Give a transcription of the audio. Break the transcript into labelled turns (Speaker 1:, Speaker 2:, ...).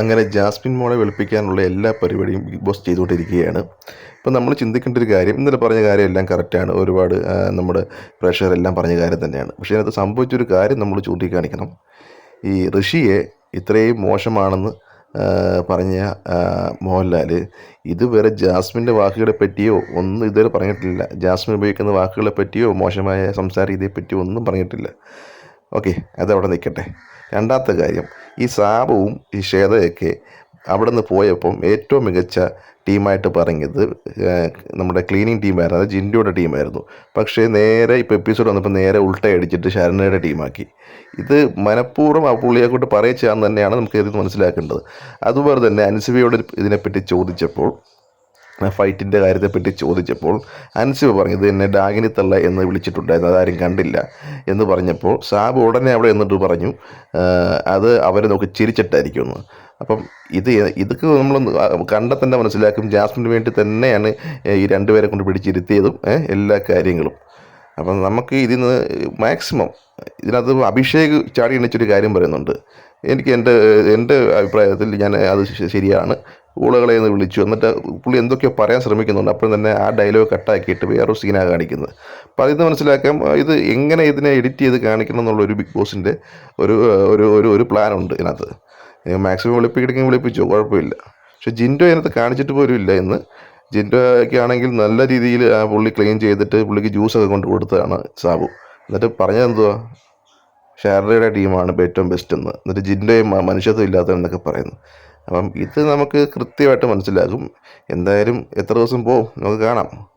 Speaker 1: അങ്ങനെ ജാസ്മിൻ മോളെ വെളുപ്പിക്കാനുള്ള എല്ലാ പരിപാടിയും ബിഗ് ബോസ് ചെയ്തുകൊണ്ടിരിക്കുകയാണ്. ഇപ്പം നമ്മൾ ചിന്തിക്കേണ്ട ഒരു കാര്യം ഇന്നലെ പറഞ്ഞ കാര്യം എല്ലാം കറക്റ്റാണ് ഒരുപാട് നമ്മുടെ പ്രേക്ഷകരെല്ലാം പറഞ്ഞ കാര്യം തന്നെയാണ്. പക്ഷേ അതിനകത്ത് സംഭവിച്ചൊരു കാര്യം നമ്മൾ ചൂണ്ടിക്കാണിക്കണം. ഈ ഋഷിയെ ഇത്രയും മോശമാണെന്ന് പറഞ്ഞ മോഹൻലാൽ ഇതുവരെ ജാസ്മിന്റെ വാക്കുകളെ പറ്റിയോ ഒന്നും ഇതുവരെ പറഞ്ഞിട്ടില്ല. ജാസ്മിൻ ഉപയോഗിക്കുന്ന വാക്കുകളെ പറ്റിയോ മോശമായ സംസാര രീതിയെ പറ്റിയോ ഒന്നും പറഞ്ഞിട്ടില്ല. ഓക്കെ അതവിടെ നിൽക്കട്ടെ. രണ്ടാമത്തെ കാര്യം ഈ സാബുവും ഈ ഷേതയൊക്കെ അവിടെ നിന്ന് പോയപ്പം ഏറ്റവും മികച്ച ടീമായിട്ട് പറഞ്ഞത് നമ്മുടെ ക്ലീനിങ് ടീമായിരുന്നു. അത് ജിൻഡോയുടെ ടീമായിരുന്നു. പക്ഷേ നേരെ ഇപ്പോൾ എപ്പിസോഡ് വന്നപ്പോൾ നേരെ ഉൾട്ടയടിച്ചിട്ട് ശരണയുടെ ടീമാക്കി. ഇത് മനഃപൂർവം ആ പുള്ളിയെ പറയിച്ചാന്ന് തന്നെയാണ് നമുക്ക് ഇത് മനസ്സിലാക്കേണ്ടത്. അതുപോലെ തന്നെ അൻസിബയോട് ഇതിനെപ്പറ്റി ചോദിച്ചപ്പോൾ ഫൈറ്റിന്റെ കാര്യത്തെപ്പറ്റി ചോദിച്ചപ്പോൾ അൻസിബ പറഞ്ഞത് എന്നെ ഡാഗിനി തള്ള എന്ന് വിളിച്ചിട്ടുണ്ടായിരുന്നു അതാരും കണ്ടില്ല. എന്ന് പറഞ്ഞപ്പോൾ സാബ് ഉടനെ അവിടെ എന്നിട്ട് പറഞ്ഞു അത് അവരെ നോക്കി ചിരിച്ചിട്ടായിരിക്കുമെന്ന്. അപ്പം ഇത് ഇതൊക്കെ നമ്മൾ കണ്ടാൽ തന്നെ മനസ്സിലാക്കും. ജാസ്മിന് വേണ്ടി തന്നെയാണ് ഈ രണ്ടുപേരെ കൊണ്ട് പിടിച്ചിരുത്തിയതും എല്ലാ കാര്യങ്ങളും. അപ്പം നമുക്ക് ഇതിൽ നിന്ന് മാക്സിമം ഇതിനകത്ത് അഭിഷേക് ചാടി എണ്ണിച്ചൊരു കാര്യം പറയുന്നുണ്ട്. എനിക്ക് എന്റെ എന്റെ അഭിപ്രായത്തിൽ ഞാൻ അത് ശരിയാണ്. ഊളകളെ എന്ന് വിളിച്ചു. എന്നിട്ട് പുള്ളി എന്തൊക്കെയോ പറയാൻ ശ്രമിക്കുന്നുണ്ട്. അപ്പോൾ തന്നെ ആ ഡയലോഗ് കട്ടാക്കിയിട്ട് വേറൊരു സീനാണ് കാണിക്കുന്നത്. അപ്പോൾ അതിൽ മനസ്സിലാക്കാം ഇത് എങ്ങനെ ഇതിനെ എഡിറ്റ് ചെയ്ത് കാണിക്കണം എന്നുള്ള ഒരു ബിഗ് ബോസിന്റെ ഒരു ഒരു ഒരു ഒരു പ്ലാൻ ഉണ്ട് ഇതിനകത്ത്. മാക്സിമം വിളിപ്പിക്കണമെങ്കിൽ വിളിപ്പിച്ചു കുഴപ്പമില്ല. പക്ഷെ ജിൻഡോ ഇതിനകത്ത് കാണിച്ചിട്ട് പോലും ഇല്ല എന്ന് ജിൻഡോയ്ക്ക് ആണെങ്കിൽ നല്ല രീതിയിൽ ആ പുള്ളി ക്ലീൻ ചെയ്തിട്ട് പുള്ളിക്ക് ജ്യൂസൊക്കെ കൊണ്ട് കൊടുത്തതാണ് സാബു. എന്നിട്ട് പറഞ്ഞത് എന്തുവാ? ഷാർഡയുടെ ടീമാണ് ഏറ്റവും ബെസ്റ്റ് എന്ന്. എന്നിട്ട് ജിൻഡോയും മനുഷ്യത്വം ഇല്ലാത്തതെന്നൊക്കെ പറയുന്നു. അപ്പം ഇത് നമുക്ക് കൃത്യമായിട്ട് മനസ്സിലാകും. എന്തായാലും എത്ര ദിവസം പോവും? നമുക്ക് കാണാം.